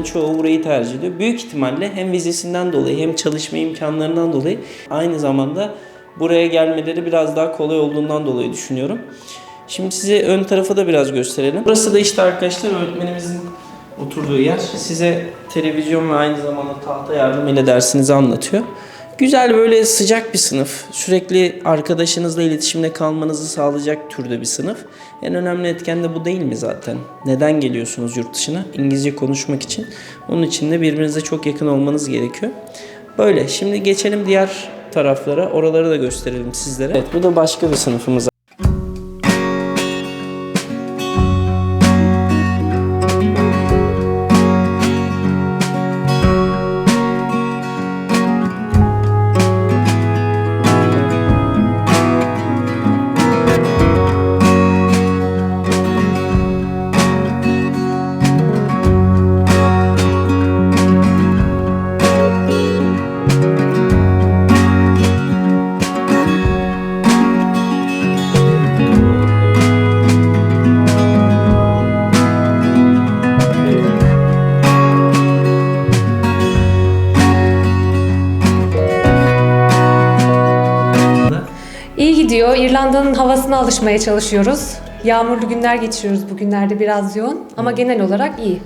Hocaların çoğu burayı tercih ediyor. Büyük ihtimalle hem vizesinden dolayı hem çalışma imkanlarından dolayı aynı zamanda buraya gelmeleri biraz daha kolay olduğundan dolayı düşünüyorum. Şimdi size ön tarafa da biraz gösterelim. Burası da işte arkadaşlar öğretmenimizin oturduğu yer. Size televizyon ve aynı zamanda tahta yardımıyla dersinizi anlatıyor. Güzel böyle sıcak bir sınıf. Sürekli arkadaşınızla iletişimde kalmanızı sağlayacak türde bir sınıf. En önemli etken de bu değil mi zaten? Neden geliyorsunuz yurt dışına? İngilizce konuşmak için. Onun için de birbirinize çok yakın olmanız gerekiyor. Böyle. Şimdi geçelim diğer taraflara. Oraları da gösterelim sizlere. Evet bu da başka bir sınıfımız. Gidiyor. İrlanda'nın havasına alışmaya çalışıyoruz. Yağmurlu günler geçiriyoruz bugünlerde biraz yoğun ama genel olarak iyi.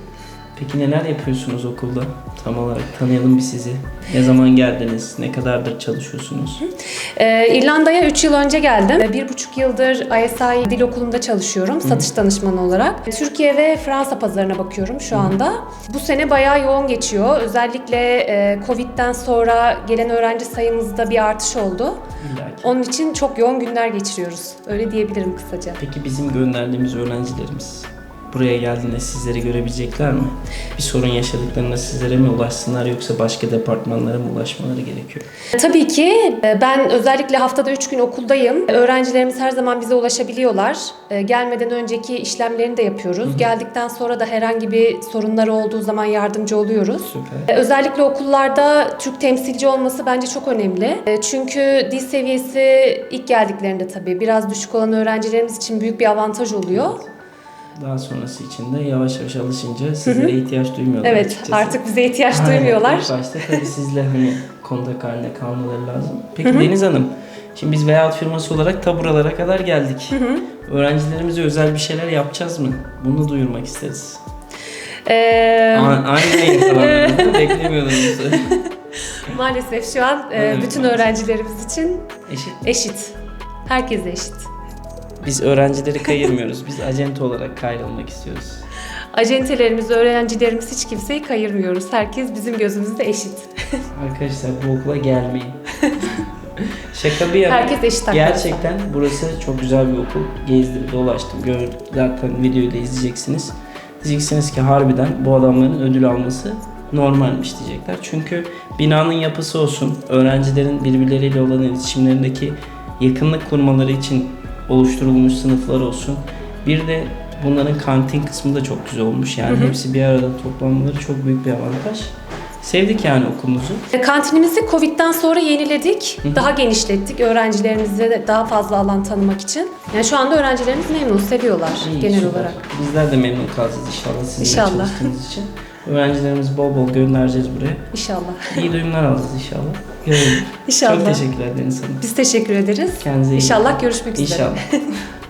Peki neler yapıyorsunuz okulda? Tam olarak tanıyalım bir sizi. Ne zaman geldiniz? Ne kadardır çalışıyorsunuz? Ee, İrlanda'ya 3 yıl önce geldim. Ee, Bir buçuk yıldır ISI Dil Okulu'nda çalışıyorum satış danışmanı olarak. Türkiye ve Fransa pazarına bakıyorum şu anda. Bu sene bayağı yoğun geçiyor. Özellikle e, Covid'den sonra gelen öğrenci sayımızda bir artış oldu. İlla ki. Onun için çok yoğun günler geçiriyoruz. Öyle diyebilirim kısaca. Peki bizim gönderdiğimiz öğrencilerimiz buraya geldiğinde sizleri görebilecekler mi? Bir sorun yaşadıklarında sizlere mi ulaşsınlar yoksa başka departmanlara mı ulaşmaları gerekiyor? Tabii ki e, ben özellikle haftada 3 gün okuldayım. Öğrencilerimiz her zaman bize ulaşabiliyorlar. E, Gelmeden önceki işlemlerini de yapıyoruz. Geldikten sonra da herhangi bir sorunları olduğu zaman yardımcı oluyoruz. Süper. E, Özellikle okullarda Türk temsilci olması bence çok önemli. E, Çünkü dil seviyesi ilk geldiklerinde tabii biraz düşük olan öğrencilerimiz için büyük bir avantaj oluyor. Daha sonrası için de yavaş yavaş alışınca sizlere ihtiyaç duymuyorlar Evet, açıkçası. artık bize ihtiyaç Aynen. duymuyorlar. İlk başta tabii sizle hani kontak haline kalmaları lazım. Peki Deniz Hanım, şimdi biz Veyahut firması olarak ta buralara kadar geldik. Öğrencilerimize özel bir şeyler yapacağız mı? Bunu duyurmak isteriz. E, A- Aynı kanallarında beklemiyordum. Maalesef şu an Evet, bütün maalesef. öğrencilerimiz için Eşit. eşit. Herkese eşit. Biz öğrencileri kayırmıyoruz. Biz acente olarak kayrılmak istiyoruz. Acentelerimiz, öğrencilerimiz hiç kimseyi kayırmıyoruz. Herkes bizim gözümüzde eşit. Arkadaşlar bu okula gelmeyin. Şaka bir yana. Herkes eşit arkadaşlar. Gerçekten burası çok güzel bir okul. Gezdim, dolaştım, gördüm. Zaten videoyu da izleyeceksiniz. Diyeceksiniz ki harbiden bu adamların ödül alması normalmiş diyecekler. Çünkü binanın yapısı olsun, öğrencilerin birbirleriyle olan iletişimlerindeki yakınlık kurmaları için oluşturulmuş sınıflar olsun. Bir de bunların kantin kısmı da çok güzel olmuş. Yani hepsi bir arada toplanmaları çok büyük bir avantaj. Sevdik yani okulumuzu. E, Kantinimizi Covid'den sonra yeniledik. Daha genişlettik. Öğrencilerimize de daha fazla alan tanımak için. Yani şu anda öğrencilerimiz memnun, seviyorlar İyi, genel süper. olarak. Bizler de memnun kalacağız inşallah sizinle İnşallah. çalıştığımız için. Öğrencilerimizi bol bol göndereceğiz buraya. İnşallah. İyi duyumlar alacağız inşallah. Görelim. İnşallah. Çok teşekkürler Deniz Hanım. Biz teşekkür ederiz. Kendinize iyi İnşallah görüşmek üzere. İnşallah.